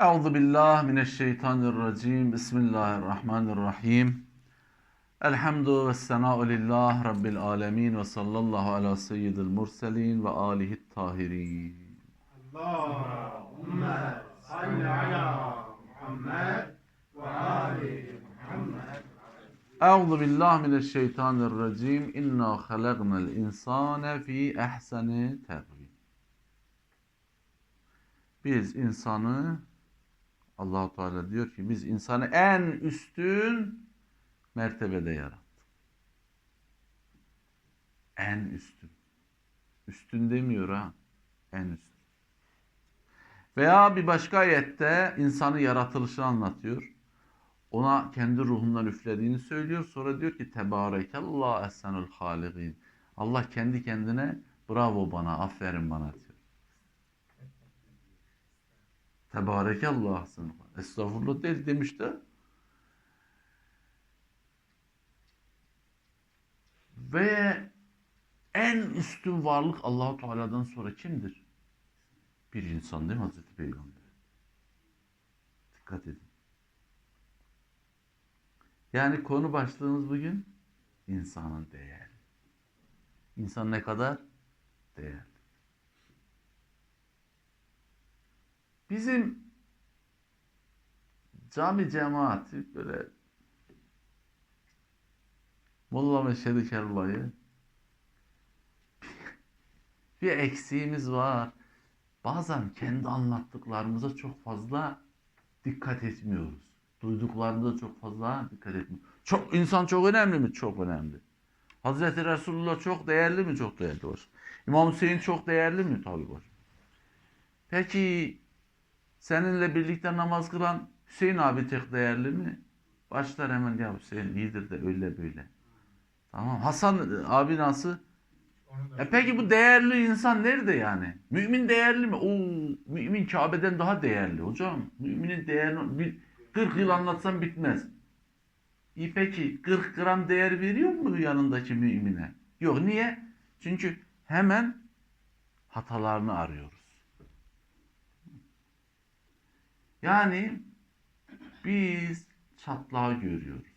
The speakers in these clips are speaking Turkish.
Euzu billahi mineşşeytanirracim. Bismillahirrahmanirrahim. Elhamdu ve sena'u lillah rabbil alemin ve sallallahu ala seyyidil murselin ve alihi tahirin. Allahümme salli ala Muhammed ve ali Muhammed. Euzu billahi mineşşeytanirracim. İnna halagnal insane fi ehseni takvim. Biz insanı Allahu Teala diyor ki biz insanı en üstün mertebede yarattık. En üstün. Üstün demiyor ha. En üstün. Veya bir başka ayette insanı yaratılışını anlatıyor. Ona kendi ruhundan üflediğini söylüyor. Sonra diyor ki Tebarekallah ehsenul halikin. Allah kendi kendine bravo bana, aferin bana diyor. Tebarekallah Estağfurullah değil demişti. Ve en üstün varlık Allahu Teala'dan sonra kimdir? Bir insan değil mi Hazreti Peygamber? Dikkat edin. Yani konu başlığımız bugün insanın değeri. İnsan ne kadar değerli. Bizim cami cemaati böyle Molla Meşhedi Kerbay'ı bir eksiğimiz var. Bazen kendi anlattıklarımıza çok fazla dikkat etmiyoruz. Duyduklarımıza çok fazla dikkat etmiyoruz. Çok insan çok önemli mi? Çok önemli. Hazreti Resulullah çok değerli mi? Çok değerli var. İmam Hüseyin çok değerli mi? Tabii var. Peki seninle birlikte namaz kılan Hüseyin abi tek değerli mi? Başlar hemen ya Hüseyin iyidir de öyle böyle. Tamam. Hasan abi nasıl? E peki bu değerli insan nerede yani? Mümin değerli mi? Oo, mümin Kabe'den daha değerli hocam. Müminin değerini bir 40 yıl anlatsam bitmez. İyi peki 40 gram değer veriyor mu yanındaki mümine? Yok niye? Çünkü hemen hatalarını arıyoruz. Yani biz çatlağı görüyoruz.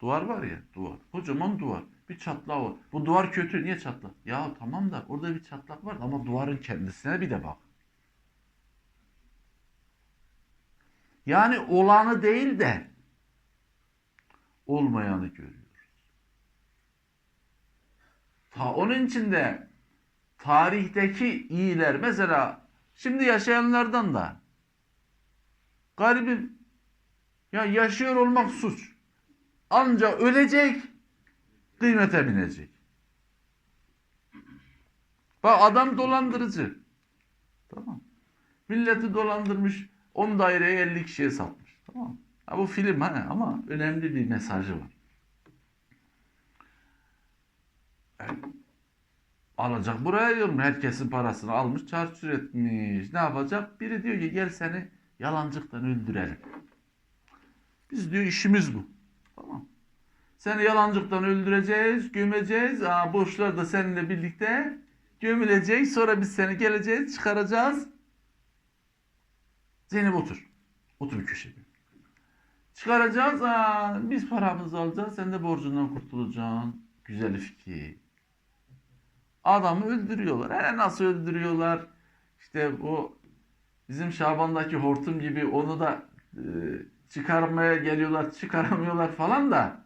Duvar var ya duvar. Kocaman duvar. Bir çatlağı var. Bu duvar kötü. Niye çatlak? Ya tamam da orada bir çatlak var ama duvarın kendisine bir de bak. Yani olanı değil de olmayanı görüyoruz. Ta onun için de tarihteki iyiler mesela şimdi yaşayanlardan da garibim ya yaşıyor olmak suç. Anca ölecek kıymete binecek. Bak adam dolandırıcı. Tamam. Milleti dolandırmış 10 daireye 50 kişiye satmış. Tamam. Ha, bu film ha ama önemli bir mesajı var. Alacak buraya diyorum herkesin parasını almış çarçur etmiş. Ne yapacak? Biri diyor ki gel seni yalancıktan öldürelim. Biz diyor işimiz bu. Tamam. Seni yalancıktan öldüreceğiz, gömeceğiz. Aa, borçlar da seninle birlikte gömülecek. Sonra biz seni geleceğiz, çıkaracağız. Zeynep otur. Otur bir köşede. Çıkaracağız. Aa, biz paramızı alacağız. Sen de borcundan kurtulacaksın. Güzel fikir. Adamı öldürüyorlar. Hele nasıl öldürüyorlar? İşte bu bizim Şaban'daki hortum gibi onu da e, çıkarmaya geliyorlar, çıkaramıyorlar falan da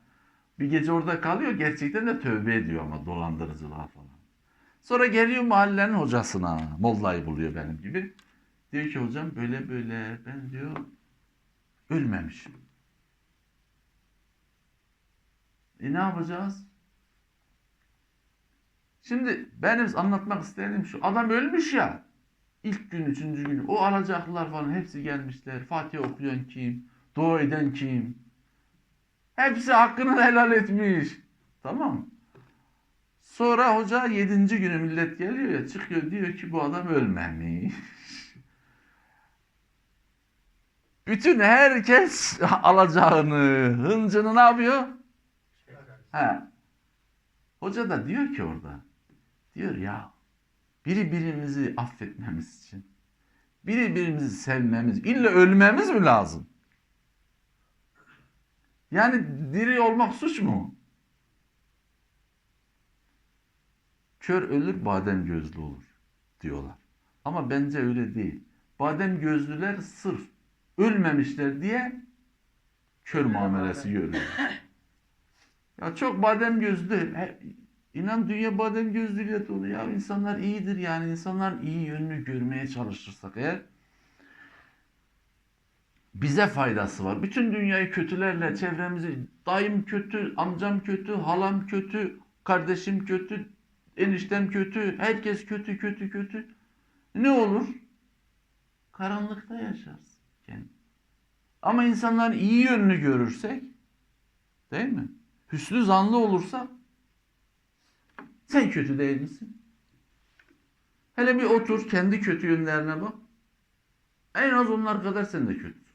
bir gece orada kalıyor. Gerçekten de tövbe ediyor ama dolandırıcılığa falan. Sonra geliyor mahallenin hocasına. Mollayı buluyor benim gibi. Diyor ki hocam böyle böyle ben diyor ölmemişim. E ne yapacağız? Şimdi benim anlatmak istediğim şu. Adam ölmüş ya. İlk gün, üçüncü gün. O alacaklılar falan hepsi gelmişler. Fatih okuyan kim? Dua eden kim? Hepsi hakkını helal etmiş. Tamam Sonra hoca yedinci günü millet geliyor ya çıkıyor diyor ki bu adam ölmemiş. Bütün herkes alacağını, hıncını ne yapıyor? He. Hoca da diyor ki orada, diyor ya, biri birimizi affetmemiz için Birbirimizi sevmemiz, illa ölmemiz mi lazım? Yani diri olmak suç mu? Kör ölür, badem gözlü olur diyorlar. Ama bence öyle değil. Badem gözlüler sırf ölmemişler diye kör muamelesi görüyor. Ya çok badem gözlü. İnan dünya badem gözlüyle dolu. Ya insanlar iyidir yani. insanların iyi yönünü görmeye çalışırsak eğer bize faydası var. Bütün dünyayı kötülerle çevremizi dayım kötü, amcam kötü, halam kötü, kardeşim kötü, eniştem kötü, herkes kötü kötü kötü. Ne olur? Karanlıkta yaşarsın. Yani. Ama insanların iyi yönünü görürsek değil mi? Hüsnü zanlı olursak sen kötü değil misin? Hele bir otur kendi kötü yönlerine bak. En az onlar kadar sen de kötüsün.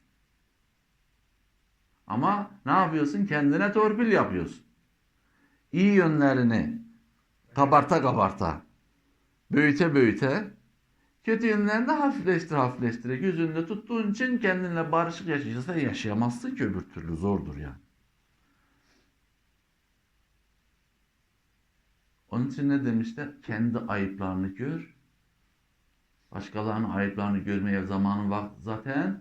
Ama ne yapıyorsun? Kendine torpil yapıyorsun. İyi yönlerini kabarta kabarta, büyüte büyüte, kötü yönlerini de hafifleştire hafifleştire gözünde tuttuğun için kendinle barışık yaşayacaksan yaşayamazsın ki öbür türlü zordur yani. Onun için ne demişler? Kendi ayıplarını gör. Başkalarının ayıplarını görmeye zamanın vakti zaten.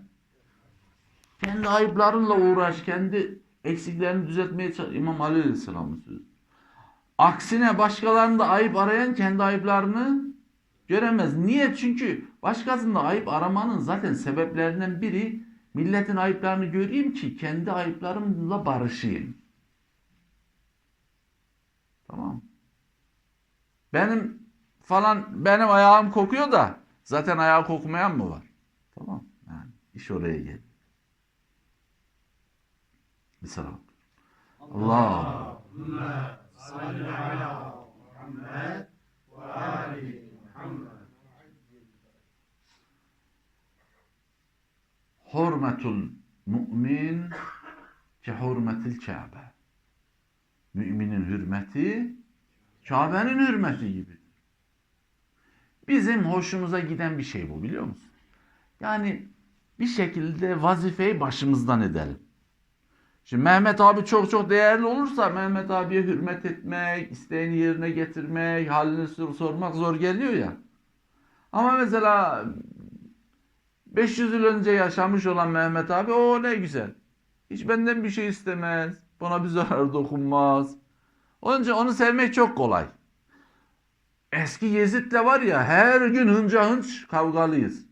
Kendi ayıplarınla uğraş. Kendi eksiklerini düzeltmeye çalış. İmam Ali Aleyhisselam'ın sözü. Aksine başkalarında da ayıp arayan kendi ayıplarını göremez. Niye? Çünkü başkasında ayıp aramanın zaten sebeplerinden biri milletin ayıplarını göreyim ki kendi ayıplarımla barışayım. Tamam. Benim falan benim ayağım kokuyor da zaten ayağı kokmayan mı var? Tamam. Yani iş oraya gel. Bir selam. Allah. Hurmetul mümin ki hurmetil Kabe. Müminin hürmeti Kabe'nin hürmeti gibi. Bizim hoşumuza giden bir şey bu biliyor musun? Yani bir şekilde vazifeyi başımızdan edelim. Şimdi Mehmet abi çok çok değerli olursa Mehmet abiye hürmet etmek, isteğini yerine getirmek, halini sor- sormak zor geliyor ya. Ama mesela 500 yıl önce yaşamış olan Mehmet abi o ne güzel. Hiç benden bir şey istemez. Bana bir zarar dokunmaz. Onun için onu sevmek çok kolay. Eski Yezid de var ya her gün hınca hınç kavgalıyız.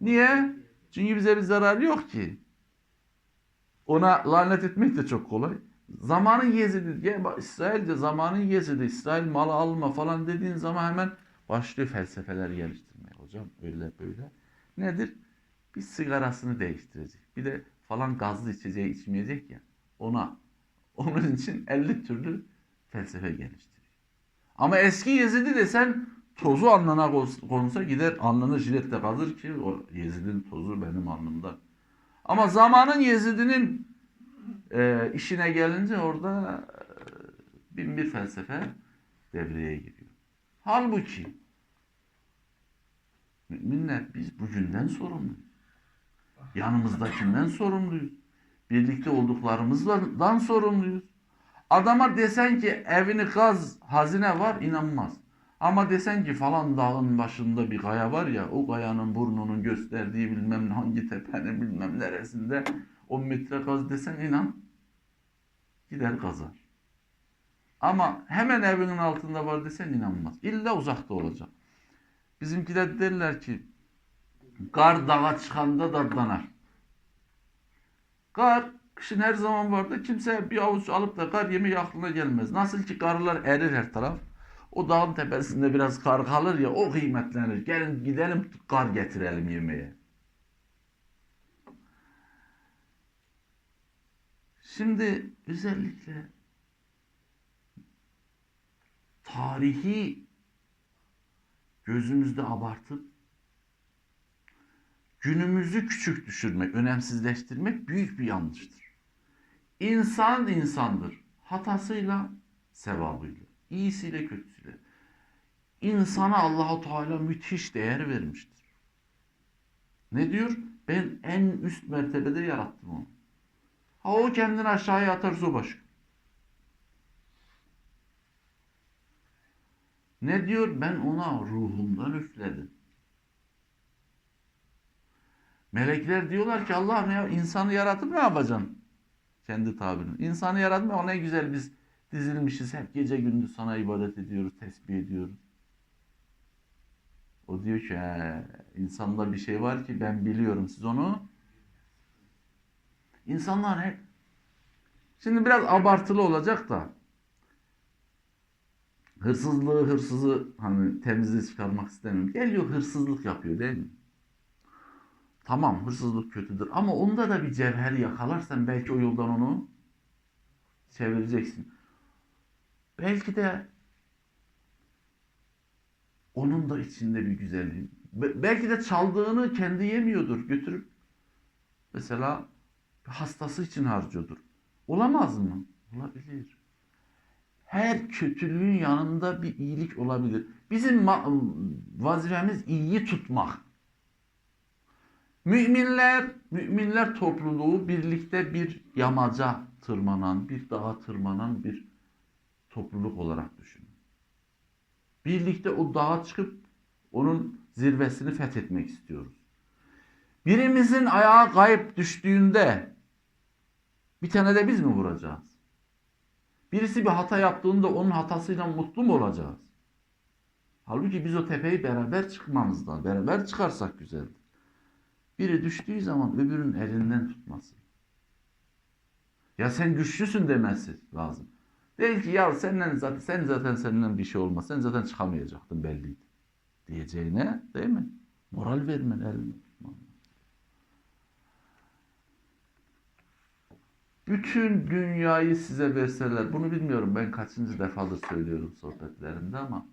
Niye? Çünkü bize bir zararı yok ki. Ona lanet etmek de çok kolay. Zamanın Yezid'i, İsrail'de zamanın Yezid'i, İsrail malı alma falan dediğin zaman hemen başlıyor felsefeler geliştirmeye. Hocam öyle böyle. Nedir? Bir sigarasını değiştirecek. Bir de falan gazlı içeceği içmeyecek ya. Ona onun için 50 türlü felsefe geliştiriyor. Ama eski Yezid'i de sen tozu alnına konsa gider alnını jiletle kazır ki o Yezid'in tozu benim alnımda. Ama zamanın Yezid'inin e, işine gelince orada e, bin bir felsefe devreye giriyor. Halbuki müminler biz bugünden sorumluyuz. Yanımızdakinden sorumluyuz. Birlikte olduklarımızdan sorumluyuz. Adama desen ki evini kaz hazine var inanmaz. Ama desen ki falan dağın başında bir kaya var ya o kayanın burnunun gösterdiği bilmem hangi tepenin bilmem neresinde 10 metre kaz desen inan gider kazar. Ama hemen evinin altında var desen inanmaz. İlla uzakta olacak. Bizimkiler derler ki kar dağa çıkanda dardanar. Kar kışın her zaman vardı. Kimse bir avuç alıp da kar yemeği aklına gelmez. Nasıl ki karlar erir her taraf. O dağın tepesinde biraz kar kalır ya o kıymetlenir. Gelin gidelim kar getirelim yemeğe. Şimdi özellikle tarihi gözümüzde abartıp günümüzü küçük düşürmek, önemsizleştirmek büyük bir yanlıştır. İnsan insandır. Hatasıyla, sevabıyla, iyisiyle, kötüsüyle. İnsana Allahu Teala müthiş değer vermiştir. Ne diyor? Ben en üst mertebede yarattım onu. Ha o kendini aşağıya atarsa o başka. Ne diyor? Ben ona ruhumdan üfledim. Melekler diyorlar ki Allah'ım ya insanı yaratıp ne yapacaksın? Kendi tabirinin. İnsanı yaratma o ne güzel biz dizilmişiz hep gece gündüz sana ibadet ediyoruz, tesbih ediyoruz. O diyor ki "He, insanda bir şey var ki ben biliyorum siz onu. İnsanlar hep şimdi biraz abartılı olacak da hırsızlığı hırsızı hani temize çıkarmak istemiyorum. Geliyor hırsızlık yapıyor değil mi? Tamam hırsızlık kötüdür ama onda da bir cevher yakalarsan belki o yoldan onu çevireceksin. Belki de onun da içinde bir güzelliği. Be- belki de çaldığını kendi yemiyordur. Götürüp mesela hastası için harcıyordur. Olamaz mı? Olabilir. Her kötülüğün yanında bir iyilik olabilir. Bizim vazifemiz iyiyi tutmak. Müminler, müminler topluluğu birlikte bir yamaca tırmanan, bir dağa tırmanan bir topluluk olarak düşünün. Birlikte o dağa çıkıp onun zirvesini fethetmek istiyoruz. Birimizin ayağı kayıp düştüğünde bir tane de biz mi vuracağız? Birisi bir hata yaptığında onun hatasıyla mutlu mu olacağız? Halbuki biz o tepeyi beraber çıkmamız lazım. Beraber çıkarsak güzeldir. Biri düştüğü zaman öbürünün elinden tutması. Ya sen güçlüsün demesi lazım. Değil ki ya senden zaten sen zaten senden bir şey olmaz. Sen zaten çıkamayacaktın belliydi. Diyeceğine değil mi? Moral vermen elini tutman. Bütün dünyayı size verseler, bunu bilmiyorum ben kaçıncı defadır söylüyorum sohbetlerimde ama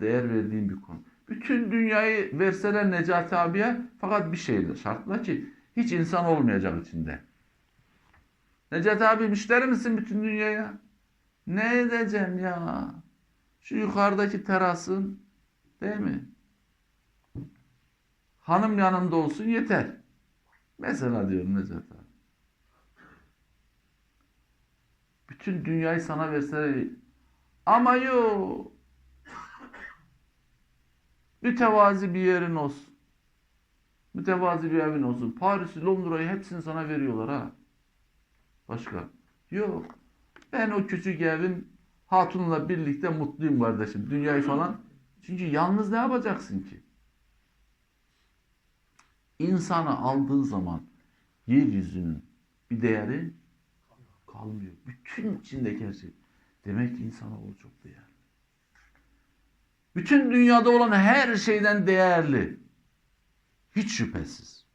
değer verdiğim bir konu. Bütün dünyayı verseler Necati abiye fakat bir şeyle şartla ki hiç insan olmayacak içinde. Necati abi müşteri misin bütün dünyaya? Ne edeceğim ya? Şu yukarıdaki terasın değil mi? Hanım yanımda olsun yeter. Mesela diyorum Necati abi. Bütün dünyayı sana verseler ama yok. Mütevazi bir yerin olsun. Mütevazi bir evin olsun. Paris'i, Londra'yı hepsini sana veriyorlar ha. Başka? Yok. Ben o küçük evin hatunla birlikte mutluyum kardeşim. Dünyayı falan. Çünkü yalnız ne yapacaksın ki? İnsanı aldığın zaman yeryüzünün bir değeri kalmıyor. Bütün içindeki her şey. Demek ki insanoğlu çok değerli. Bütün dünyada olan her şeyden değerli. Hiç şüphesiz.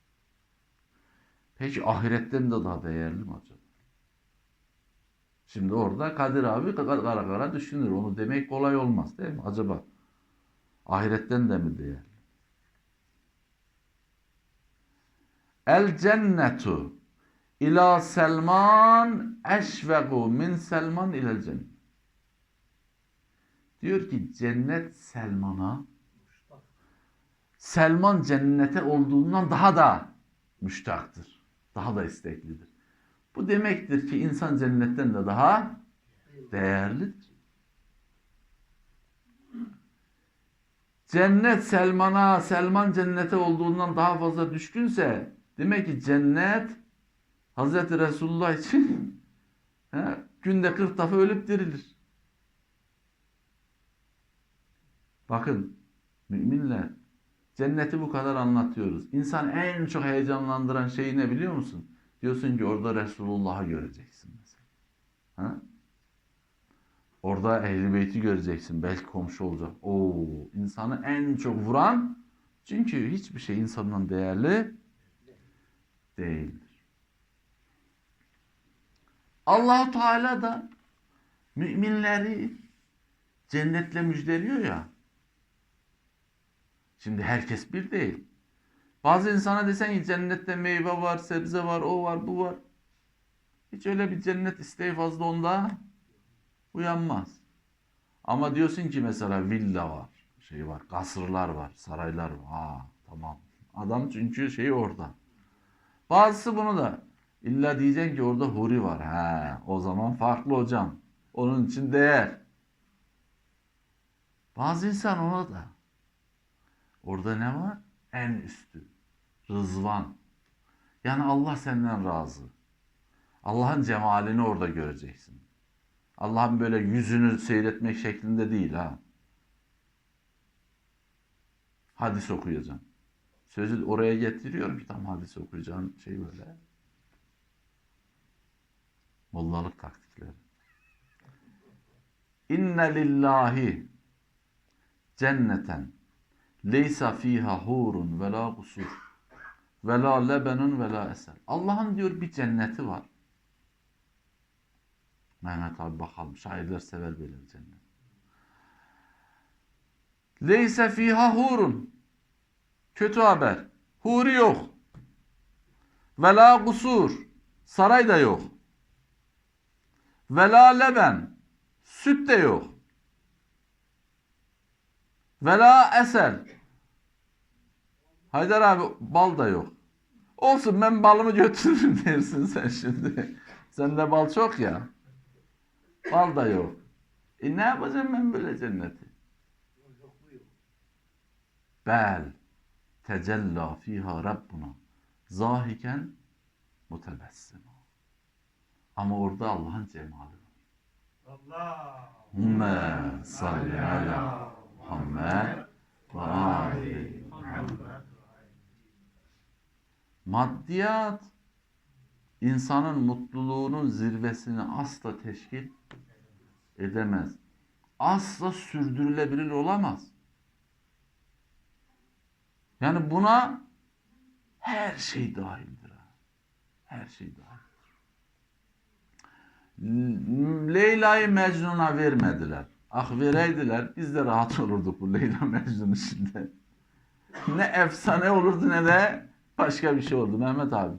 Peki ahiretten de daha değerli mi acaba? Şimdi orada Kadir abi kara kara, düşünür. Onu demek kolay olmaz değil mi? Acaba ahiretten de mi değerli? El cennetu ila Selman eşvegu min Selman ilel cennet. Diyor ki cennet Selman'a Selman cennete olduğundan daha da müştaktır. Daha da isteklidir. Bu demektir ki insan cennetten de daha değerlidir. Cennet Selman'a, Selman cennete olduğundan daha fazla düşkünse demek ki cennet Hazreti Resulullah için he, günde 40 defa ölüp dirilir. Bakın müminler cenneti bu kadar anlatıyoruz. İnsan en çok heyecanlandıran şey ne biliyor musun? Diyorsun ki orada Resulullah'ı göreceksin mesela. Ha? Orada Ehl-i Beyt'i göreceksin. Belki komşu olacak. Oo, insanı en çok vuran çünkü hiçbir şey insandan değerli değildir. allah Teala da müminleri cennetle müjdeliyor ya. Şimdi herkes bir değil. Bazı insana desen ki cennette meyve var, sebze var, o var, bu var. Hiç öyle bir cennet isteği fazla onda uyanmaz. Ama diyorsun ki mesela villa var, şey var, kasırlar var, saraylar var. Ha tamam Adam çünkü şey orada. Bazısı bunu da illa diyeceksin ki orada huri var. He, o zaman farklı hocam. Onun için değer. Bazı insan ona da. Orada ne var? En üstü. Rızvan. Yani Allah senden razı. Allah'ın cemalini orada göreceksin. Allah'ın böyle yüzünü seyretmek şeklinde değil ha. Hadis okuyacağım. Sözü oraya getiriyorum ki tam hadis okuyacağım şey böyle. Mollalık taktikleri. İnne lillahi cenneten leysa fiha hurun ve la gusur ve la lebenun ve la eser. Allah'ın diyor bir cenneti var. Mehmet abi bakalım şairler sever böyle bir cennet. Leyse fiha hurun. Kötü haber. Huri yok. Ve la gusur. Saray da yok. Ve la leben. Süt de yok. Ve la eser. Haydar abi bal da yok. Olsun ben balımı götürürüm dersin sen şimdi. Sende bal çok ya. Bal da yok. E ne yapacağım ben böyle cenneti? Bel tecella fiha Rabbuna zahiken mutebessima. Ama orada Allah'ın cemali var. Allahümme salli ala Muhammed ve ali Muhammed. Maddiyat insanın mutluluğunun zirvesini asla teşkil edemez. Asla sürdürülebilir olamaz. Yani buna her şey dahildir. Her şey dahildir. Leyla'yı Mecnun'a vermediler. Ah vereydiler biz de rahat olurduk bu Leyla Mecnun içinde. Ne efsane olurdu ne de başka bir şey oldu Mehmet abi.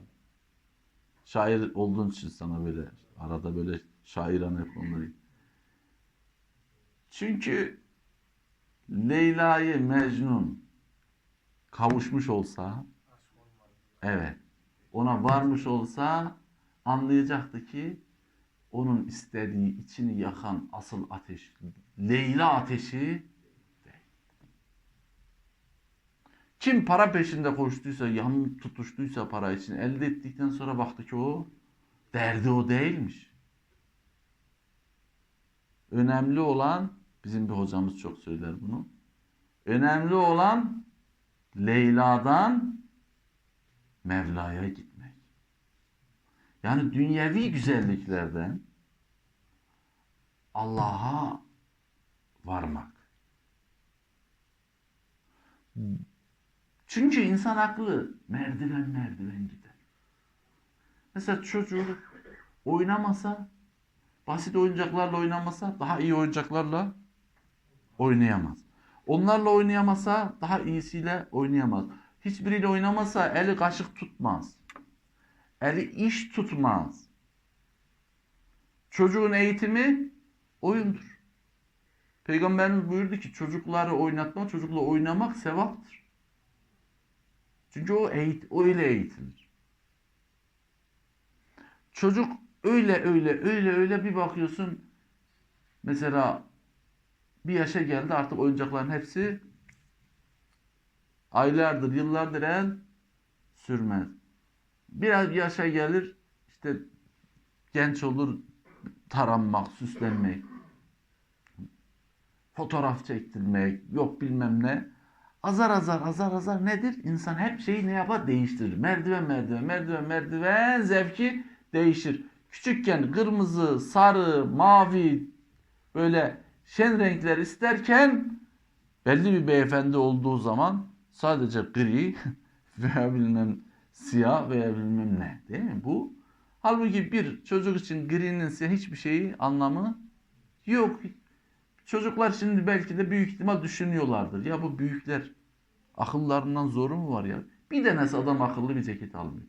Şair olduğun için sana böyle arada böyle şairane konuları. Çünkü Leyla'yı Mecnun kavuşmuş olsa evet ona varmış olsa anlayacaktı ki onun istediği içini yakan asıl ateş Leyla ateşi değil. Kim para peşinde koştuysa, yan tutuştuysa para için elde ettikten sonra baktı ki o derdi o değilmiş. Önemli olan bizim bir hocamız çok söyler bunu. Önemli olan Leyla'dan Mevla'ya gitmek. Yani dünyevi güzelliklerden Allah'a varmak. Çünkü insan aklı merdiven merdiven gider. Mesela çocuk oynamasa, basit oyuncaklarla oynamasa daha iyi oyuncaklarla oynayamaz. Onlarla oynayamasa daha iyisiyle oynayamaz. Hiçbiriyle oynamasa eli kaşık tutmaz. Eli iş tutmaz. Çocuğun eğitimi oyundur. Peygamberimiz buyurdu ki çocukları oynatma, çocukla oynamak sevaptır. Çünkü o eğit öyle eğitilir. Çocuk öyle öyle öyle öyle bir bakıyorsun mesela bir yaşa geldi artık oyuncakların hepsi aylardır, yıllardır el sürmez. Biraz yaşa gelir işte genç olur taranmak, süslenmek, fotoğraf çektirmek, yok bilmem ne. Azar azar azar azar nedir? İnsan hep şeyi ne yapar? Değiştirir. Merdiven merdiven merdiven merdiven zevki değişir. Küçükken kırmızı, sarı, mavi böyle şen renkler isterken belli bir beyefendi olduğu zaman sadece gri veya bilmem siyah veya bilmem ne değil mi? Bu halbuki bir çocuk için gri'nin siyah hiçbir şeyi anlamı yok. Çocuklar şimdi belki de büyük ihtimal düşünüyorlardır. Ya bu büyükler akıllarından zoru mu var ya? Bir tanesi adam akıllı bir ceket almıyor.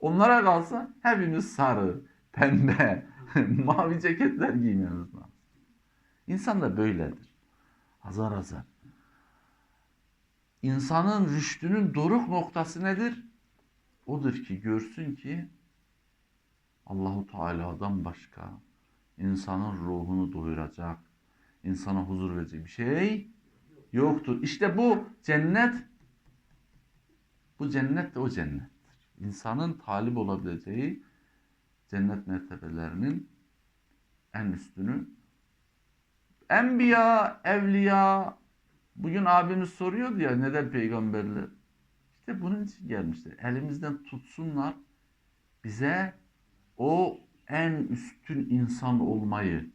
Onlara kalsa hepimiz sarı, pembe, mavi ceketler giymemiz lazım. İnsan da böyledir. Azar azar. insanın rüştünün doruk noktası nedir? Odur ki görsün ki Allahu Teala'dan başka insanın ruhunu doyuracak, insana huzur verecek bir şey yoktur. İşte bu cennet bu cennet de o cennettir. İnsanın talip olabileceği cennet mertebelerinin en üstünü. Enbiya, evliya, bugün abimiz soruyordu ya neden peygamberler? İşte bunun için gelmişler. Elimizden tutsunlar, bize o en üstün insan olmayı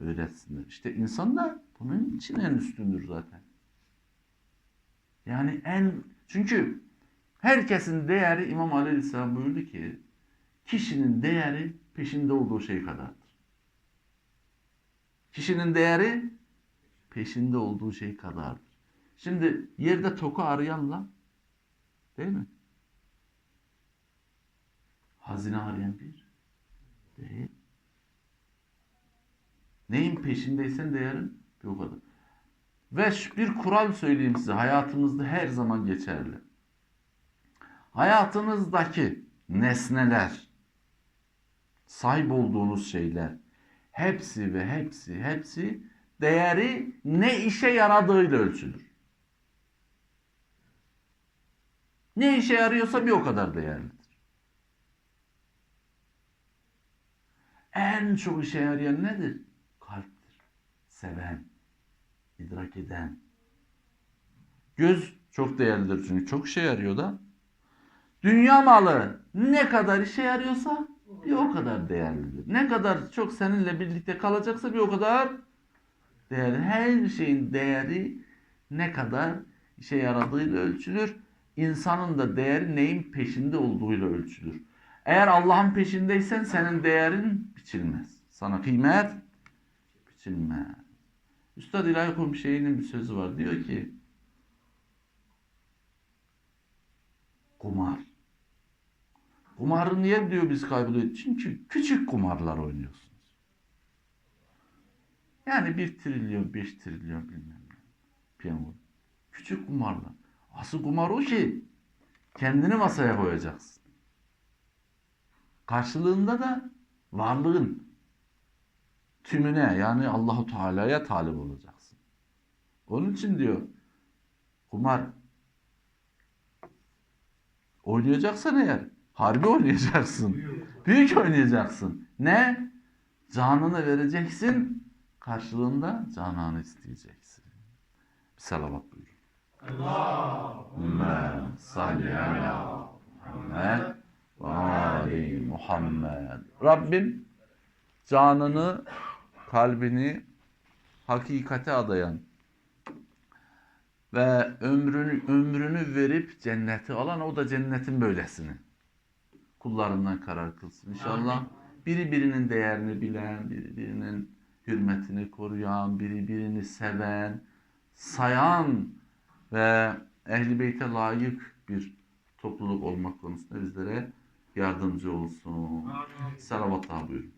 öğretsinler. İşte insan da bunun için en üstündür zaten. Yani en çünkü herkesin değeri İmam Aleyhisselam buyurdu ki kişinin değeri peşinde olduğu şey kadardır. Kişinin değeri peşinde olduğu şey kadardır. Şimdi yerde toku arayanla değil mi? Hazine arayan bir değil. Neyin peşindeysen değerin bir o kadar. Ve bir kural söyleyeyim size hayatımızda her zaman geçerli. Hayatınızdaki nesneler, sahip olduğunuz şeyler hepsi ve hepsi hepsi değeri ne işe yaradığıyla ölçülür. Ne işe yarıyorsa bir o kadar değerlidir. En çok işe yarayan nedir? Seven, idrak eden. Göz çok değerlidir çünkü çok işe yarıyor da. Dünya malı ne kadar işe yarıyorsa bir o kadar değerlidir. Ne kadar çok seninle birlikte kalacaksa bir o kadar değerli. Her şeyin değeri ne kadar işe yaradığıyla ölçülür. İnsanın da değeri neyin peşinde olduğuyla ölçülür. Eğer Allah'ın peşindeysen senin değerin biçilmez. Sana kıymet biçilmez. Üstad İlahi Komşeyi'nin bir sözü var. Diyor ki kumar. Kumarı niye diyor biz kaybediyoruz? Çünkü küçük kumarlar oynuyorsunuz. Yani bir trilyon, beş trilyon bilmem ne. Piyango. Küçük kumarlar. Asıl kumar o ki kendini masaya koyacaksın. Karşılığında da varlığın tümüne yani Allahu Teala'ya talip olacaksın. Onun için diyor kumar oynayacaksan eğer harbi oynayacaksın. Büyük oynayacaksın. Ne? Canını vereceksin. Karşılığında cananı isteyeceksin. Bir salavat buyurun. Allahümme salli ala Muhammed ve ali Muhammed. Rabbim canını, kalbini hakikate adayan ve ömrünü ömrünü verip cenneti alan o da cennetin böylesini kullarından karar kılsın inşallah. Biri birinin değerini bilen, biri birinin hürmetini koruyan, biri birini seven, sayan ve ehli beyte layık bir topluluk olmak konusunda bizlere yardımcı olsun. Salavatlar buyurun.